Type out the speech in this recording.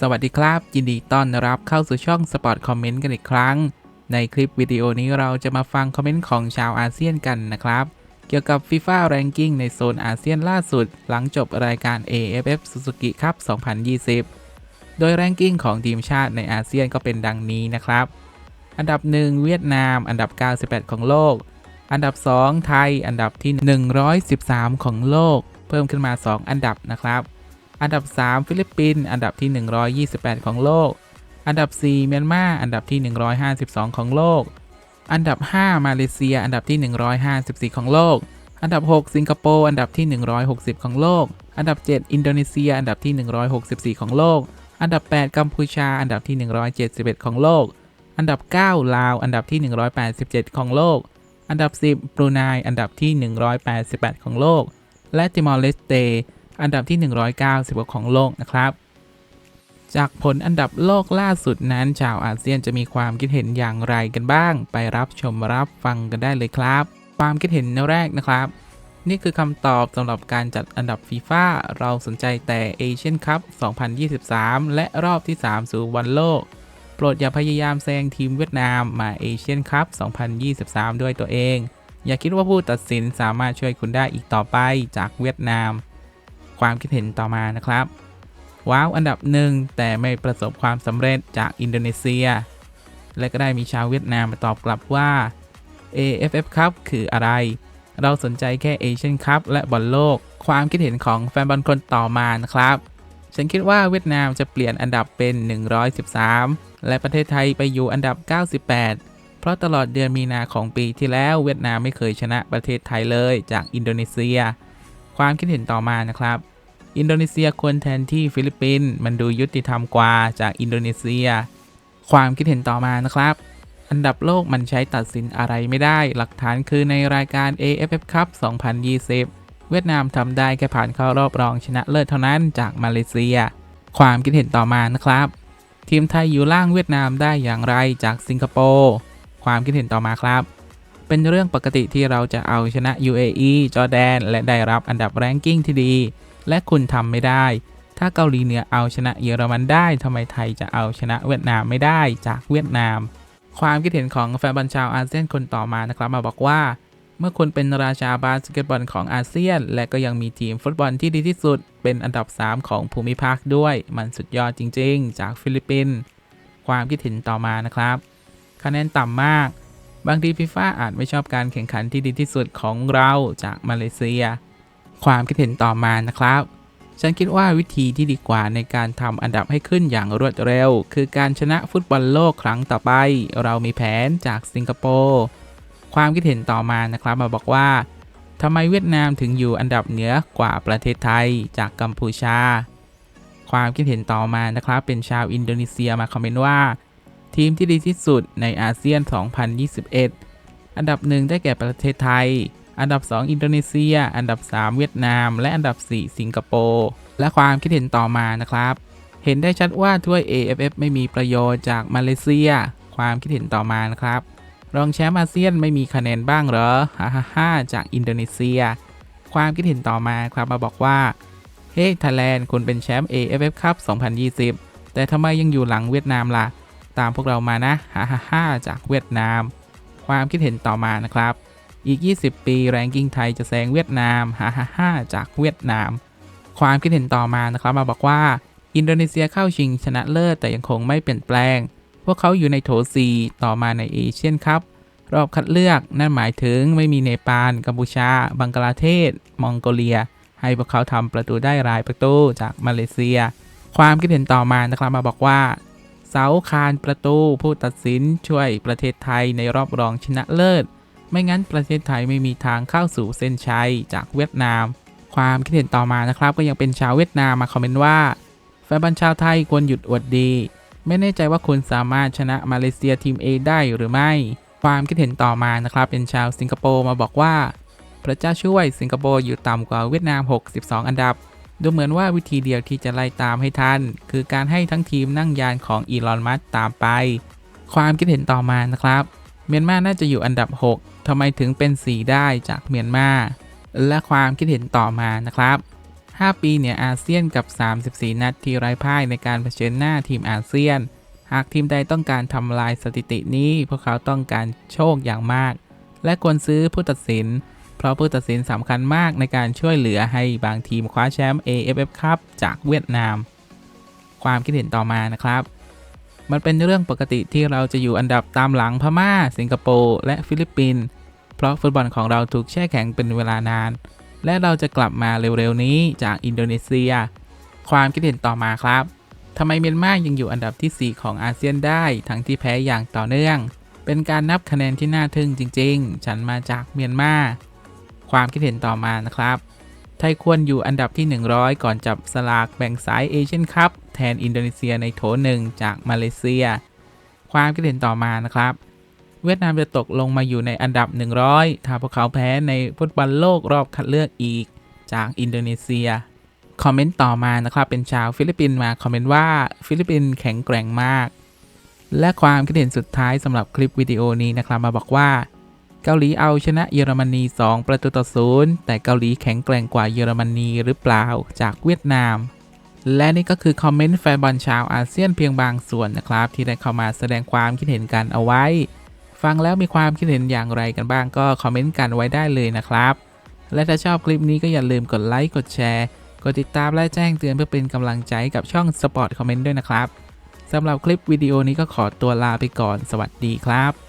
สวัสดีครับ ยินดีต้อนรับเข้าสู่ช่องสปอร์ตคอมเมนต์กันอีกครั้ง ในคลิปวิดีโอนี้เราจะมาฟังคอมเมนต์ของชาวอาเซียนกันนะครับ เกี่ยวกับ FIFA Ranking ในโซนอาเซียนล่าสุด หลังจบรายการ AFF Suzuki Cup 2020 โดย Ranking ของทีมชาติในอาเซียนก็เป็นดังนี้นะครับ อันดับ 1 เวียดนาม อันดับ 98 ของโลก อันดับ 2 ไทย อันดับที่ 113 ของโลก เพิ่มขึ้นมา 2 อันดับนะครับ อันดับ 3 ฟิลิปปินส์อันดับที่ 128 ของโลก อันดับ 4 เมียนมาอันดับที่ 152 ของโลก อันดับ 5 มาเลเซีย อันดับที่ 154 ของโลก อันดับ 6 สิงคโปร์อันดับที่ 160 ของโลก อันดับ 7 อินโดนีเซีย อันดับที่ 164 ของโลก อันดับ 8 กัมพูชา อันดับที่ 171 ของโลก อันดับ 9 ลาว อันดับที่ 187 ของโลก อันดับ 10 บรูไน อันดับที่ 188 ของโลก และติมอร์เลสเต อันดับที่ 190 ของโลกนะครับ จากผลอันดับโลกล่าสุดนั้น ชาวอาเซียนจะมีความคิดเห็นอย่างไรกันบ้าง ไปรับชมรับฟังกันได้เลยครับ ความคิดเห็นแรกนะครับ นี่คือคำตอบสำหรับการจัดอันดับฟีฟ่าเราสนใจแต่เอเชียนคัพ 2023 และรอบที่ 3 สู่วันโลก โปรดอย่าพยายามแซงทีมเวียดนามมาเอเชียนคัพ 2023 ด้วยตัวเองอย่าคิดว่าผู้ตัดสินสามารถช่วยคุณได้อีกต่อไปจากเวียดนาม ความคิดเห็นต่อมานะครับ ว้าวอันดับหนึ่งแต่ไม่ประสบความสำเร็จจากอินโดนีเซีย และก็ได้มีชาวเวียดนามมาตอบกลับว่า AFF ครับคืออะไร เราสนใจแค่เอเชียนคัพและบอลโลก ความคิดเห็นของแฟนบอลคนต่อมานะครับ ฉันคิดว่าเวียดนามจะเปลี่ยนอันดับเป็น 113 และประเทศไทยไปอยู่อันดับ 98 เพราะตลอดเดือนมีนาของปีที่แล้วเวียดนามไม่เคยชนะประเทศไทยเลยจากอินโดนีเซีย ความคิดเห็นต่อมานะครับ อินโดนีเซียควรแทนที่ฟิลิปปินส์มันดูยุติธรรมกว่าจากอินโดนีเซีย ความคิดเห็นต่อมานะครับ อันดับโลกมันใช้ตัดสินอะไรไม่ได้ หลักฐานคือในรายการ AFF Cup 2020 เวียดนามทำได้แค่ผ่านเข้ารอบรองชนะเลิศเท่านั้นจากมาเลเซีย ความคิดเห็นต่อมานะครับ ทีมไทยอยู่ล่างเวียดนามได้อย่างไรจากสิงคโปร์ความคิดเห็นต่อมาครับ เป็นเรื่องปกติที่เราจะเอาชนะ UAE จอร์แดน และได้รับอันดับแรงกิ้งที่ดี และคุณทำไม่ได้ ถ้าเกาหลีเหนือเอาชนะเยอรมันได้ทำไมไทยจะเอาชนะเวียดนามไม่ได้จากเวียดนาม ความคิดเห็นของแฟนบอลชาวอาเซียนคนต่อมานะครับมาบอกว่า เมื่อคุณเป็นราชาบาสเกตบอลของอาเซียน และก็ยังมีทีมฟุตบอลที่ดีที่สุด เป็นอันดับ 3 ของภูมิภาคด้วย มันสุดยอดจริง ๆ จากฟิลิปปินส์ความคิดเห็นต่อมานะครับ คะแนนต่ำมาก บางทีฟีฟ่าอาจไม่ชอบการแข่งขันที่ดีที่สุดของเราจากมาเลเซีย ความคิดเห็นต่อมานะครับ ฉันคิดว่าวิธีที่ดีกว่าในการทำอันดับให้ขึ้นอย่างรวดเร็ว คือการชนะฟุตบอลโลกครั้งต่อไป เรามีแผนจากสิงคโปร์ความคิดเห็นต่อมานะครับมาบอกว่าทำไมเวียดนามถึงอยู่อันดับเหนือกว่าประเทศไทยจากกัมพูชา ความคิดเห็นต่อมานะครับเป็นชาวอินโดนีเซียมาคอมเมนต์ว่า ทีมที่ดีที่สุดในอาเซียน 2021 อันดับหนึ่งได้แก่ประเทศไทย อันดับ 2 อินโดนีเซีย อันดับ 3 เวียดนาม และอันดับ 4 สิงคโปร์ และความคิดเห็นต่อมานะครับ เห็นได้ชัดว่าถ้วย AFF ไม่มีประโยชน์จากมาเลเซีย ความคิดเห็นต่อมานะครับ รองแชมป์อาเซียนไม่มีคะแนนบ้างเหรอ ฮ่าฮ่าจากอินโดนีเซีย ความคิดเห็นต่อมาครับมาบอกว่าเฮ้ไทยแลนด์คุณเป็นแชมป์ AFF ครับ 2020 แต่ทำไมยังอยู่หลังเวียดนามล่ะ ตามพวกเรามานะฮ่าฮ่าฮ่าจากเวียดนาม ความคิดเห็นต่อมานะครับ อีก 20 ปีแรงกิ้งไทยจะแซงเวียดนามฮ่าฮ่าฮ่าจากเวียดนาม ความคิดเห็นต่อมานะครับมาบอกว่า อินโดนีเซียเข้าชิงชนะเลิศแต่ยังคงไม่เปลี่ยนแปลง พวกเขาอยู่ในโถ4ต่อมาในเอเชียนคัพรอบคัดเลือกนั่นหมายถึงไม่มีเนปาล กัมพูชา บังกลาเทศ มองโกเลีย ให้พวกเขาทำประตูได้รายประตูจากมาเลเซีย ความคิดเห็นต่อมานะครับมาบอกว่า เสาคานประตูผู้ตัดสินช่วยประเทศไทยในรอบรองชนะเลิศ ไม่งั้นประเทศไทยไม่มีทางเข้าสู่เส้นชัยจากเวียดนาม ความคิดเห็นต่อมานะครับ ก็ยังเป็นชาวเวียดนามมาคอมเมนต์ว่าแฟนบอลชาวไทยควรหยุดอวดดี ไม่แน่ใจว่าคุณสามารถชนะมาเลเซียทีม A ได้หรือไม่ ความคิดเห็นต่อมานะครับ เป็นชาวสิงคโปร์มาบอกว่า พระเจ้าช่วยสิงคโปร์อยู่ต่ำกว่าเวียดนาม 62 อันดับ ดูเหมือนว่าวิธีเดียวที่จะไล่ตามให้ทัน คือการให้ทั้งทีมนั่งยานของอีลอนมัสตามไป ความคิดเห็นต่อมานะครับ เมียนมาน่าจะอยู่อันดับ 6ทำไมถึงเป็น 4 ได้จากเมียนมา และความคิดเห็นต่อมานะครับ 5 ปีเหนืออาเซียนกับ 34 นัดที่ไร้พ่ายในการเผชิญหน้าทีมอาเซียน หากทีมใดต้องการทำลายสถิตินี้ พวกเขาต้องการโชคอย่างมาก และควรซื้อผู้ตัดสิน เพราะผู้ตัดสินสำคัญมากในการช่วยเหลือให้บางทีมคว้าแชมป์ AFF ครับจากเวียดนาม ความคิดเห็นต่อมานะครับ มันเป็นเรื่องปกติที่เราจะอยู่อันดับตามหลังพม่า สิงคโปร์และฟิลิปปินส์เพราะฟุตบอลของเราถูกแช่แข็งเป็นเวลานาน และเราจะกลับมาเร็วๆนี้จากอินโดนีเซีย ความคิดเห็นต่อมาครับทำไมเมียนมายังอยู่อันดับทีสี่4 ของอาเซียนได้ ทั้งที่แพ้อย่างต่อเนื่อง เป็นการนับคะแนนที่น่าทึ่งจริง ๆ ฉันมาจากเมียนมา ความคิดเห็นต่อมานะครับ ไทยควรอยู่อันดับที่ 100 ก่อนจับสลากแบ่งสายเอเชียนคัพแทนอินโดนีเซียในโถหนึ่งจากมาเลเซีย ความคิดเห็นต่อมานะครับ เวียดนามจะตกลงมาอยู่ในอันดับ 100 ถ้าพวกเขาแพ้ในฟุตบอลโลกรอบคัดเลือกอีกจากอินโดนีเซียคอมเมนต์ต่อมานะครับเป็นชาวฟิลิปปินส์มาคอมเมนต์ว่าฟิลิปปินส์แข็งแกร่งมาก และความคิดเห็นสุดท้ายสำหรับคลิปวิดีโอนี้นะครับมาบอกว่า เกาหลีเอาชนะเยอรมนี 2 ประตูต่อศูนย์แต่เกาหลีแข็งแกร่งกว่าเยอรมนีหรือเปล่าจากเวียดนาม และนี่ก็คือคอมเมนต์แฟนบอลชาวอาเซียนเพียงบางส่วนนะครับ ที่ได้เข้ามาแสดงความคิดเห็นกันเอาไว้ ฟังแล้วมีความคิดเห็นอย่างไรกันบ้างก็คอมเมนต์กันไว้ได้เลยนะครับ และถ้าชอบคลิปนี้ก็อย่าลืมกดไลค์กดแชร์กดติดตามและแจ้งเตือนเพื่อเป็นกำลังใจกับช่อง Sport Comment ด้วยนะครับสำหรับคลิปวิดีโอนี้ก็ขอตัวลาไปก่อน สวัสดีครับ